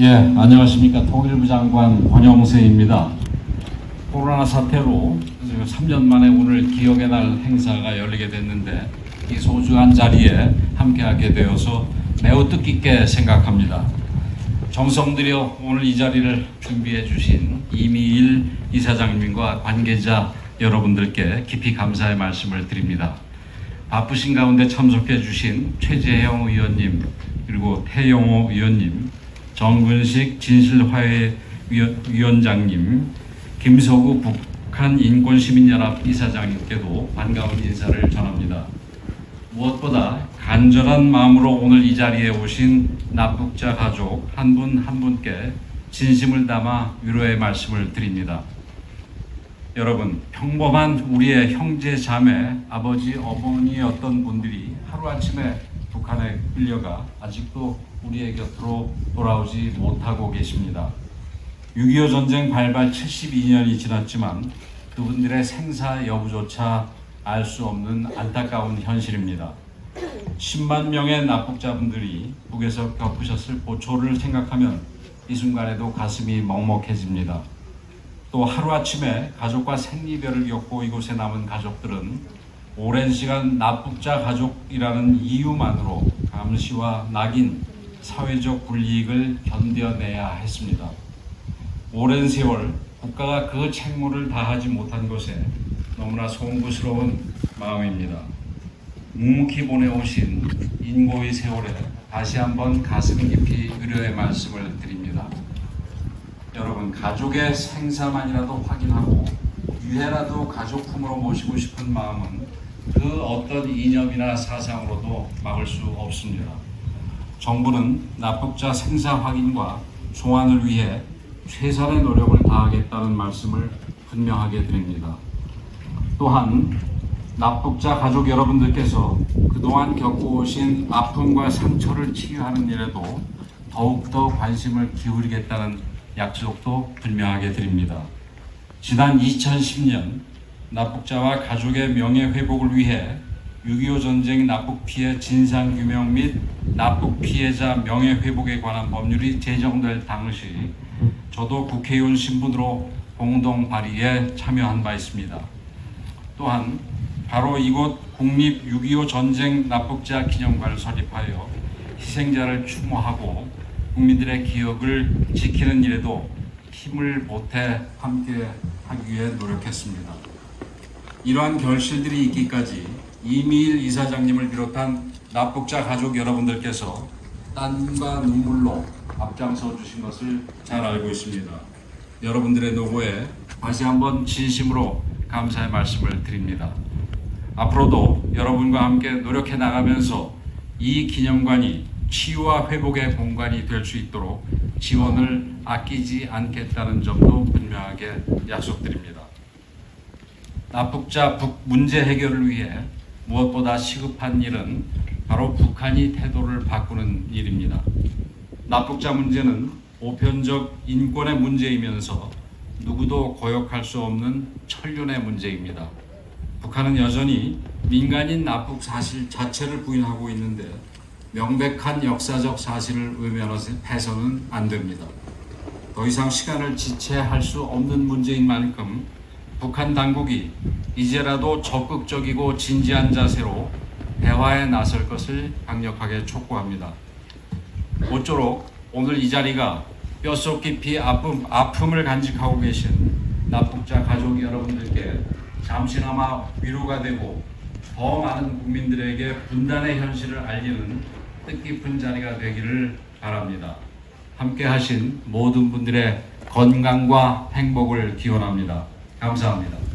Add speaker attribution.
Speaker 1: 예, 안녕하십니까. 통일부 장관 권영세입니다. 코로나 사태로 지금 3년 만에 오늘 기억의 날 행사가 열리게 됐는데 이 소중한 자리에 함께하게 되어서 매우 뜻깊게 생각합니다. 정성 들여 오늘 이 자리를 준비해 주신 이미일 이사장님과 관계자 여러분들께 깊이 감사의 말씀을 드립니다. 바쁘신 가운데 참석해 주신 최재형 의원님 그리고 태영호 의원님 정근식 진실화해 위원- 위원장님 김서구 북한 인권시민연합 이사장님께도 반가운 인사를 전합니다. 무엇보다 간절한 마음으로 오늘 이 자리에 오신 납북자 가족 한 분한 분께 진심을 담아 위로의 말씀을 드립니다. 여러분 평범한 우리의 형제 자매 아버지 어머니였던 분들이 하루아침에 북한에 끌려가 아직도 우리의 곁으로 돌아오지 못하고 계십니다. 6.25 전쟁 발발 72년이 지났지만 그분들의 생사 여부조차 알 수 없는 안타까운 현실입니다. 10만 명의 납북자분들이 북에서 겪으셨을 보초를 생각하면 이 순간에도 가슴이 먹먹해집니다. 또 하루아침에 가족과 생리별을 겪고 이곳에 남은 가족들은 오랜 시간 납북자 가족이라는 이유만으로 감시와 낙인, 사회적 불이익을 견뎌내야 했습니다. 오랜 세월 국가가 그 책무를 다하지 못한 것에 너무나 송구스러운 마음입니다. 묵묵히 보내오신 인고의 세월에 다시 한번 가슴 깊이 위로의 말씀을 드립니다. 여러분 가족의 생사만이라도 확인하고 유해라도 가족품으로 모시고 싶은 마음은 그 어떤 이념이나 사상으로도 막을 수 없습니다. 정부는 납북자 생사 확인과 송환을 위해 최선의 노력을 다하겠다는 말씀을 분명하게 드립니다. 또한 납북자 가족 여러분들께서 그동안 겪어오신 아픔과 상처를 치유하는 일에도 더욱더 관심을 기울이겠다는 약속도 분명하게 드립니다. 지난 2010년 납북자와 가족의 명예 회복을 위해 6.25 전쟁 납북 피해 진상 규명 및 납북 피해자 명예 회복에 관한 법률이 제정될 당시 저도 국회의원 신분으로 공동 발의에 참여한 바 있습니다. 또한 바로 이곳 국립 6.25 전쟁 납북자 기념관을 설립하여 희생자를 추모하고 국민들의 기억을 지키는 일에도 힘을 보태 함께 하기 위해 노력했습니다. 이러한 결실들이 있기까지 이미일 이사장님을 비롯한 납북자 가족 여러분들께서 땀과 눈물로 앞장서 주신 것을 잘 알고 있습니다. 여러분들의 노고에 다시 한번 진심으로 감사의 말씀을 드립니다. 앞으로도 여러분과 함께 노력해 나가면서 이 기념관이 치유와 회복의 공간이 될 수 있도록 지원을 아끼지 않겠다는 점도 분명하게 약속드립니다. 납북자 북 문제 해결을 위해 무엇보다 시급한 일은 바로 북한이 태도를 바꾸는 일입니다. 납북자 문제는 보편적 인권의 문제이면서 누구도 고역할 수 없는 천륜의 문제입니다. 북한은 여전히 민간인 납북 사실 자체를 부인하고 있는데 명백한 역사적 사실을 외면해서는 안 됩니다. 더 이상 시간을 지체할 수 없는 문제인 만큼 북한 당국이 이제라도 적극적이고 진지한 자세로 대화에 나설 것을 강력하게 촉구합니다. 모쪼록 오늘 이 자리가 뼛속 깊이 아픔, 아픔을 간직하고 계신 납북자 가족 여러분들께 잠시나마 위로가 되고 더 많은 국민들에게 분단의 현실을 알리는 뜻깊은 자리가 되기를 바랍니다. 함께 하신 모든 분들의 건강과 행복을 기원합니다. 감사합니다.